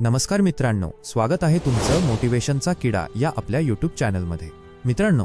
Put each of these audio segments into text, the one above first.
नमस्कार मित्रांनो स्वागत आहे तुमचं मोटिवेशनचा किडा या आपल्या यूट्यूब चॅनलमध्ये. मित्रांनो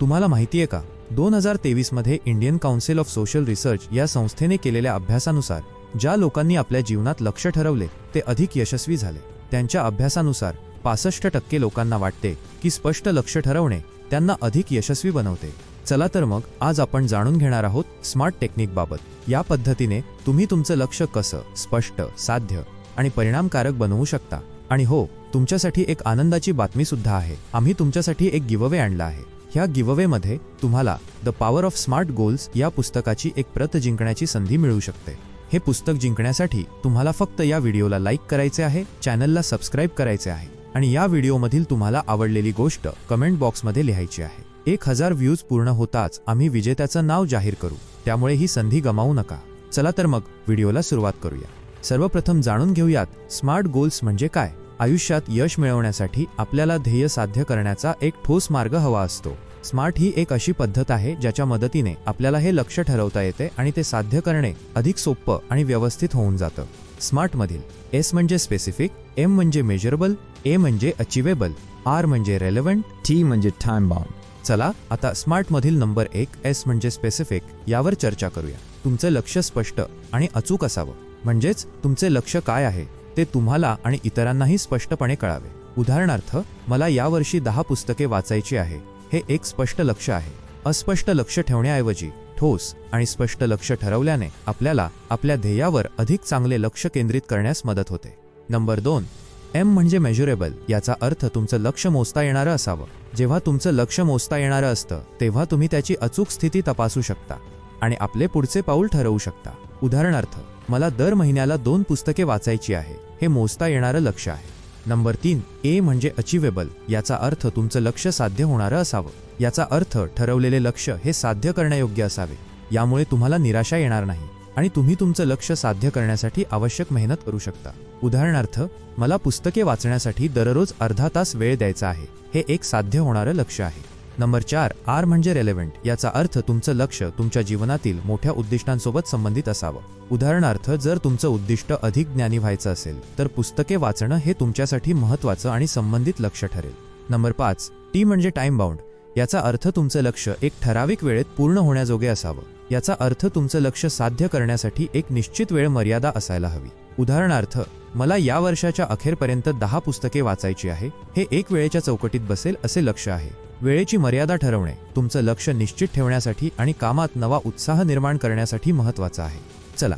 तुम्हाला माहिती आहे का? दोन हजार तेवीसमध्ये Indian council of social research या संस्थेने केलेल्या अभ्यासानुसार ज्या लोकांनी आपल्या जीवनात लक्ष ठरवले ते अधिक यशस्वी झाले. त्यांच्या अभ्यासानुसार पासष्ट टक्के लोकांना वाटते की स्पष्ट लक्ष ठरवणे त्यांना अधिक यशस्वी बनवते. चला तर मग आज आपण जाणून घेणार आहोत स्मार्ट टेक्निकबाबत या पद्धतीने तुम्ही तुमचं लक्ष कसं स्पष्ट साध्य आणि परिणामकारक बनवू शकता. आणि हो तुमच्यासाठी एक आनंदाची बातमी सुद्धा आहे. आम्ही तुमच्यासाठी एक गिवअवे आणला आहे. ह्या गिववेमध्ये तुम्हाला the power of smart goals या पुस्तकाची एक प्रत जिंकण्याची संधी मिळू शकते. हे पुस्तक जिंकण्यासाठी तुम्हाला फक्त या व्हिडिओला लाईक करायचे आहे चॅनलला सबस्क्राईब करायचे आहे आणि या व्हिडिओमधील तुम्हाला आवडलेली गोष्ट कमेंट बॉक्समध्ये लिहायची आहे. एक हजार व्ह्यूज पूर्ण होताच आम्ही विजेत्याचं नाव जाहीर करू. त्यामुळे ही संधी गमावू नका. चला तर मग व्हिडिओला सुरुवात करूया. सर्वप्रथम जाणून घेऊयात स्मार्ट गोल्स म्हणजे काय? आयुष्यात यश मिळवण्यासाठी आपल्याला ध्येय साध्य करण्याचा एक ठोस मार्ग हवा असतो. स्मार्ट ही एक अशी पद्धत आहे ज्याच्या मदतीने आपल्याला हे लक्ष ठरवता येते आणि ते साध्य करणे अधिक सोपं आणि व्यवस्थित होऊन जातं. स्मार्ट मधील एस म्हणजे स्पेसिफिक एम म्हणजे मेजरेबल ए म्हणजे अचिवेबल आर म्हणजे रेलेव्हंट टी म्हणजे टाइम बाउंड. चला आता स्मार्ट मधील नंबर एक एस म्हणजे स्पेसिफिक यावर चर्चा करूया. तुमचं लक्ष स्पष्ट आणि अचूक असावं. म्हणजेच तुमचे लक्ष काय आहे ते तुम्हाला आणि इतरांनाही स्पष्टपणे कळावे. उदाहरणार्थ मला यावर्षी दहा पुस्तके वाचायची आहे. हे एक स्पष्ट लक्ष आहे. अस्पष्ट लक्ष ठेवण्याऐवजी ठोस आणि स्पष्ट लक्ष ठरवल्याने आपल्याला आपल्या ध्येयावर अधिक चांगले लक्ष केंद्रित करण्यास मदत होते. नंबर दोन एम म्हणजे मेजरेबल याचा अर्थ तुमचं लक्ष मोजता येणारं असावं. जेव्हा तुमचं लक्ष मोजता येणारं असतं तेव्हा तुम्ही त्याची अचूक स्थिती तपासू शकता आणि आपले पुढचे पाऊल ठरवू शकता. उदाहरणार्थ मला दर महिन्याला दोन पुस्तके वाचायची आहे. हे मोजता येणारं लक्ष आहे. नंबर तीन ए म्हणजे अचिवेबल याचा अर्थ तुमचं लक्ष साध्य होणारं असावं. याचा अर्थ ठरवलेले लक्ष हे साध्य करण्यायोग्य असावे. यामुळे तुम्हाला निराशा येणार नाही आणि तुम्ही तुमचं लक्ष साध्य करण्यासाठी आवश्यक मेहनत करू शकता. उदाहरणार्थ मला पुस्तके वाचण्यासाठी दररोज अर्धा तास वेळ द्यायचा आहे. हे एक साध्य होणारं लक्ष आहे. नंबर चार आर म्हणजे रेलेव्हंट याचा अर्थ तुमचं लक्ष तुमच्या जीवनातील मोठ्या उद्दिष्टांसोबत संबंधित असावं. उदाहरणार्थ जर तुमचं उद्दिष्ट अधिक ज्ञानी व्हायचं असेल तर पुस्तके वाचणं हे तुमच्यासाठी महत्वाचं आणि संबंधित लक्ष ठरेल. नंबर पाच टी म्हणजे टाइम बाउंड याचा अर्थ तुमचं लक्ष एक ठराविक वेळेत पूर्ण होण्याजोगे असावं. याचा अर्थ तुमचं लक्ष साध्य करण्यासाठी एक निश्चित वेळ मर्यादा असायला हवी. उदाहरणार्थ मला या वर्षाच्या अखेरपर्यंत दहा पुस्तके वाचायची आहे. हे एक वेळेच्या चौकटीत बसेल असे लक्ष आहे. वेळेची मर्यादा ठरवणे तुमचं लक्ष निश्चित ठेवण्यासाठी आणि कामात नवा उत्साह निर्माण करण्यासाठी महत्वाचं आहे. चला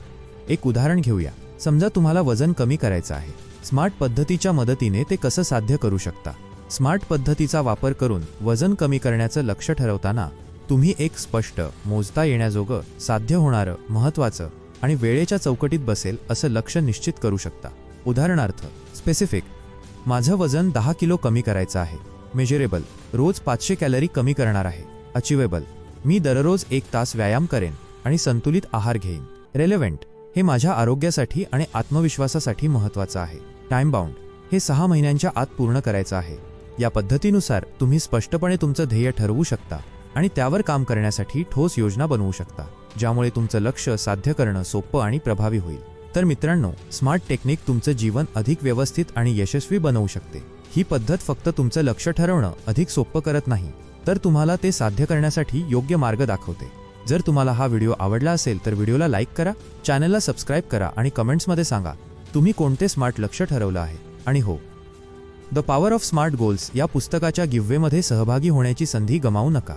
एक उदाहरण घेऊया. समजा तुम्हाला वजन कमी करायचं आहे. स्मार्ट पद्धतीच्या मदतीने ते कसं साध्य करू शकता? स्मार्ट पद्धतीचा वापर करून वजन कमी करण्याचं लक्ष ठरवताना तुम्ही एक स्पष्ट मोजता येण्याजोगं साध्य होणारं महत्वाचं आणि वेळेच्या चौकटीत बसेल असं लक्ष निश्चित करू शकता. उदाहरणार्थ स्पेसिफिक माझं वजन दहा किलो कमी करायचं आहे. मेजरेबल रोज पाचशे कॅलरी कमी करणार आहे. अचिवेबल मी दररोज एक तास व्यायाम करेन आणि संतुलित आहार घेईन. रेलेव्हेंट हे माझ्या आरोग्यासाठी आणि आत्मविश्वासासाठी महत्वाचं आहे. टाइम बाउंड हे सहा महिन्यांच्या आत पूर्ण करायचं आहे. या पद्धतीनुसार तुम्ही स्पष्टपणे तुमचं ध्येय ठरवू शकता आणि त्यावर काम करण्यासाठी ठोस योजना बनवू शकता ज्यामुळे तुमचं लक्ष साध्य करणं सोपं आणि प्रभावी होईल. तर मित्रांनो स्मार्ट टेक्निक तुमचं जीवन अधिक व्यवस्थित आणि यशस्वी बनवू शकते. ही पद्धत फक्त तुमचं लक्ष ठरवणं अधिक सोपं करत नाही तर तुम्हाला ते साध्य करण्यासाठी योग्य मार्ग दाखवते. जर तुम्हाला हा व्हिडिओ आवडला असेल तर व्हिडिओला लाईक करा चॅनलला सबस्क्राईब करा आणि कमेंट्समध्ये सांगा तुम्ही कोणते स्मार्ट लक्ष ठरवलं आहे? आणि हो the power of smart goals या पुस्तकाच्या गिव्वेमध्ये सहभागी होण्याची संधी गमावू नका.